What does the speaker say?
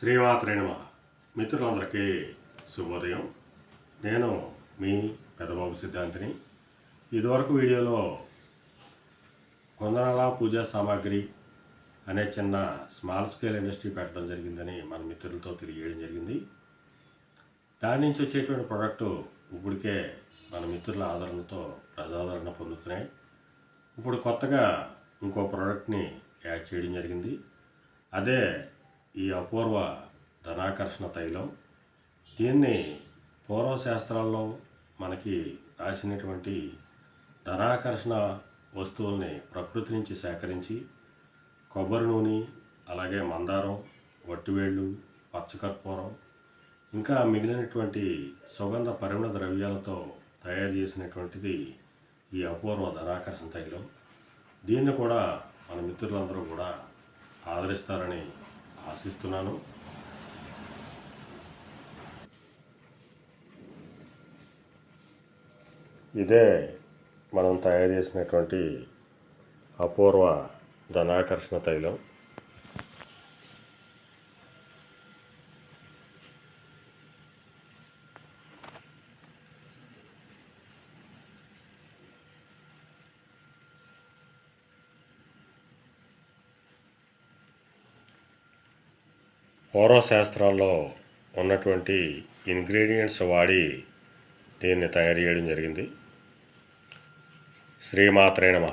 శ్రీవాతరేణమ మిత్రులందరికీ శుభోదయం. నేను మీ పెదబాబు సిద్ధాంతిని. ఇదివరకు వీడియోలో కొందనాల పూజా సామాగ్రి అనే చిన్న స్మాల్ స్కేల్ ఇండస్ట్రీ పెట్టడం జరిగిందని మన మిత్రులతో తెలియజేయడం జరిగింది. దాని నుంచి వచ్చేటువంటి ప్రోడక్ట్ ఇప్పటికే మన మిత్రుల ఆదరణతో ప్రజాదరణ పొందుతున్నాయి. ఇప్పుడు కొత్తగా ఇంకో ప్రోడక్ట్ని యాడ్ చేయడం జరిగింది. అదే ఈ అపూర్వ ధనాకర్షణ తైలం. దీన్ని పూర్వశాస్త్రాల్లో మనకి రాసినటువంటి ధనాకర్షణ వస్తువుల్ని ప్రకృతి నుంచి సేకరించి కొబ్బరి నూనె అలాగే మందారం వట్టివేళ్ళు పచ్చకర్పూరం ఇంకా మిగిలినటువంటి సుగంధ పరిమళ ద్రవ్యాలతో తయారు చేసినటువంటిది ఈ అపూర్వ ధనాకర్షణ తైలం. దీన్ని కూడా మన మిత్రులందరూ కూడా ఆదరిస్తారని ఆశిస్తున్నాను. ఇదే మనం తయారు చేసినటువంటి అపూర్వ ధనాకర్షణ తైలం. పూర్వశాస్త్రాల్లో ఉన్నటువంటి ఇంగ్రీడియంట్స్ వాడి దీన్ని తయారు చేయడం జరిగింది. శ్రీమాత్రే నమ.